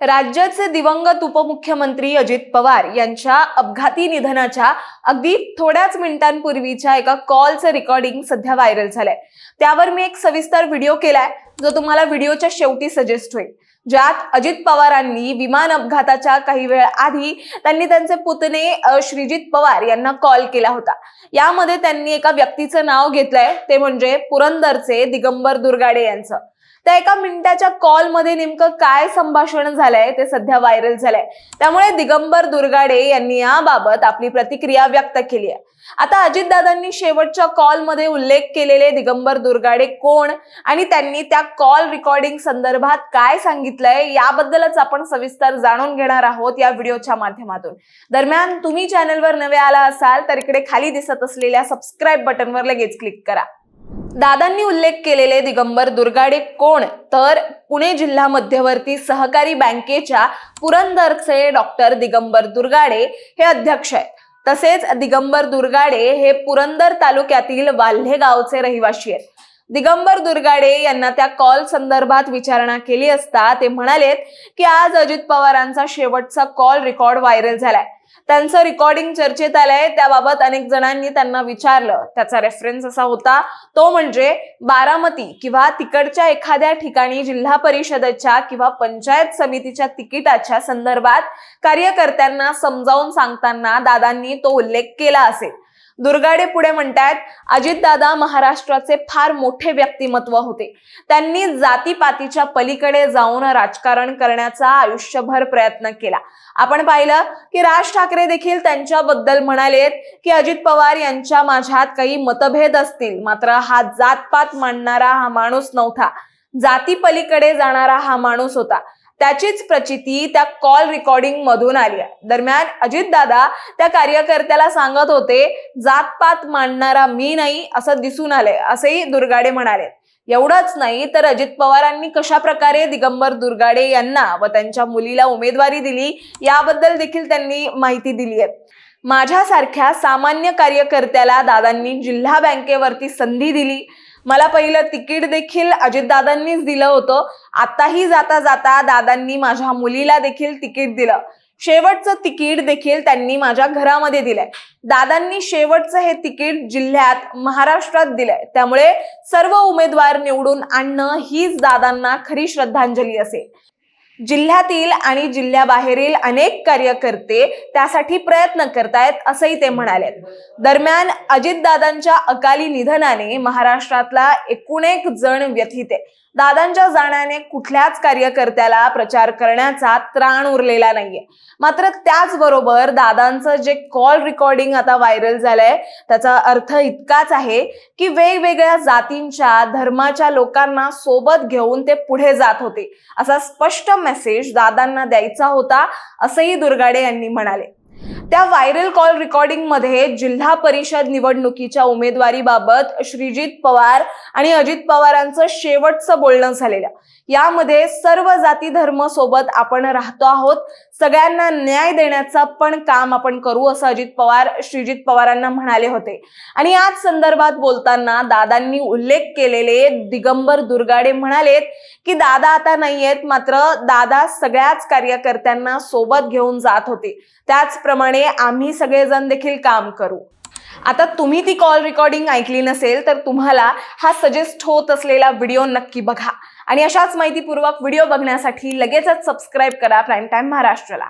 राज्याचे दिवंगत उपमुख्यमंत्री अजित पवार यांच्या अपघाती निधनाच्या अगदी थोड्याच मिनिटांपूर्वीच्या एका कॉलचं रेकॉर्डिंग सध्या व्हायरल झालंय. त्यावर मी एक सविस्तर व्हिडिओ केलाय जो तुम्हाला व्हिडिओच्या शेवटी सजेस्ट होईल. ज्यात अजित पवारांनी विमान अपघाताच्या काही वेळ आधी त्यांनी त्यांचे पुतणे श्रीजित पवार यांना कॉल केला होता. यामध्ये त्यांनी एका व्यक्तीचं नाव घेतलंय ते म्हणजे पुरंदरचे दिगंबर दुर्गाडे यांचं. त्या एका मिनिटाच्या कॉलमध्ये नेमकं काय संभाषण झालंय? ते सध्या व्हायरल झालंय. त्यामुळे दिगंबर दुर्गाडे यांनी याबाबत आपली प्रतिक्रिया व्यक्त केली आहे. आता अजितदादांनी शेवटच्या कॉलमध्ये उल्लेख केलेले दिगंबर दुर्गाडे कोण? आणि त्यांनी त्या कॉल रेकॉर्डिंग संदर्भात काय सांगितलंय? याबद्दलच आपण सविस्तर जाणून घेणार आहोत या व्हिडिओच्या माध्यमातून. दरम्यान तुम्ही चॅनलवर नवे आला असाल तर इकडे खाली दिसत असलेल्या सबस्क्राईब बटनवर लगेच क्लिक करा. दादांनी उल्लेख केलेले दिगंबर दुर्गाडे कोण? तर पुणे जिल्हा मध्यवर्ती सहकारी बँकेच्या पुरंदरचे डॉक्टर दिगंबर दुर्गाडे हे अध्यक्ष आहेत. तसेच दिगंबर दुर्गाडे हे पुरंदर तालुक्यातील वाल्हे गावचे रहिवासी आहेत. दिगंबर दुर्गाडे यांना त्या कॉल संदर्भात विचारणा केली असता ते म्हणालेत की आज अजित पवारांचा शेवटचा कॉल रेकॉर्ड व्हायरल झालाय. त्यांचं रेकॉर्डिंग चर्चेत आलंय त्याबाबत अनेक जणांनी त्यांना विचारलं. त्याचा रेफरन्स असा होता तो म्हणजे बारामती किंवा तिकडच्या एखाद्या ठिकाणी जिल्हा परिषदेच्या किंवा पंचायत समितीच्या तिकिटाच्या संदर्भात कार्यकर्त्यांना समजावून सांगताना दादांनी तो उल्लेख केला असेल. दुर्गाडे पुढे म्हणतायत अजितदादा महाराष्ट्राचे फार मोठे व्यक्तिमत्व होते. त्यांनी जातीपातीच्या पलीकडे जाऊन राजकारण करण्याचा आयुष्यभर प्रयत्न केला. आपण पाहिलं की राज ठाकरे देखील त्यांच्याबद्दल म्हणालेत की अजित पवार यांच्या माझ्यात काही मतभेद असतील. मात्र हा जातपात मांडणारा हा माणूस नव्हता. जाती पलीकडे जाणारा हा माणूस होता. त्याचीच प्रचिती त्या कॉल रेकॉर्डिंग मधून आली आहे. दरम्यान अजितदादा त्या कार्यकर्त्याला सांगत होते जातपात मांडणारा मी नाही असं दिसून आलंय. असंही दुर्गाडे म्हणाले. एवढंच नाही तर अजित पवारांनी कशा प्रकारे दिगंबर दुर्गाडे यांना व त्यांच्या मुलीला उमेदवारी दिली याबद्दल देखील त्यांनी माहिती दिली आहे. माझ्यासारख्या सामान्य कार्यकर्त्याला दादांनी जिल्हा बँकेवरती संधी दिली. मला पहिलं तिकीट देखील अजितदादांनीच दिलं होतं. आताही जाता जाता दादांनी माझ्या मुलीला देखील तिकीट दिलं. शेवटचं तिकीट देखील त्यांनी माझ्या घरामध्ये दिलंय. दादांनी शेवटचं हे तिकीट जिल्ह्यात महाराष्ट्रात दिलंय. त्यामुळे सर्व उमेदवार निवडून आणणं हीच दादांना खरी श्रद्धांजली असेल. जिल्ह्यातील आणि जिल्ह्याबाहेरील अनेक कार्यकर्ते त्यासाठी प्रयत्न करतायत असंही ते म्हणाले दरम्यान अजितदादांच्या अकाली निधनाने महाराष्ट्रातला एकूण एक जण व्यथित. आहे दादांच्या जाण्याने कुठल्याच कार्यकर्त्याला प्रचार करण्याचा त्राण उरलेला नाहीये. मात्र त्याचबरोबर दादांचं जे कॉल रेकॉर्डिंग आता व्हायरल झालंय त्याचा अर्थ इतकाच आहे की वेगवेगळ्या जातींच्या धर्माच्या लोकांना सोबत घेऊन ते पुढे जात होते. असा स्पष्ट मेसेज दादांना द्यायचा होता असंही दुर्गाडे यांनी म्हणाले. त्या व्हायरल कॉल रेकॉर्डिंगमध्ये जिल्हा परिषद निवडणुकीच्या उमेदवारीबाबत श्रीजित पवार आणि अजित पवारांचं शेवटचं बोलणं झालेलं. यामध्ये सर्व जाती धर्म सोबत आपण राहतो आहोत. सगळ्यांना न्याय देण्याचं पण काम आपण करू असं अजित पवार श्रीजित पवारांना म्हणाले होते. आणि याच संदर्भात बोलताना दादांनी उल्लेख केलेले दिगंबर दुर्गाडे म्हणालेत की दादा आता नाहीयेत मात्र दादा सगळ्याच कार्यकर्त्यांना सोबत घेऊन जात होते. त्याचप्रमाणे आम्ही सगळेजण देखील काम करू. आता तुम्ही ती कॉल रेकॉर्डिंग ऐकली नसेल तर तुम्हाला हा सजेस्ट होत असलेला व्हिडिओ नक्की बघा. आणि अशाच माहितीपूर्वक व्हिडिओ बघण्यासाठी लगेचच सबस्क्राईब करा प्राईम टाईम महाराष्ट्राला.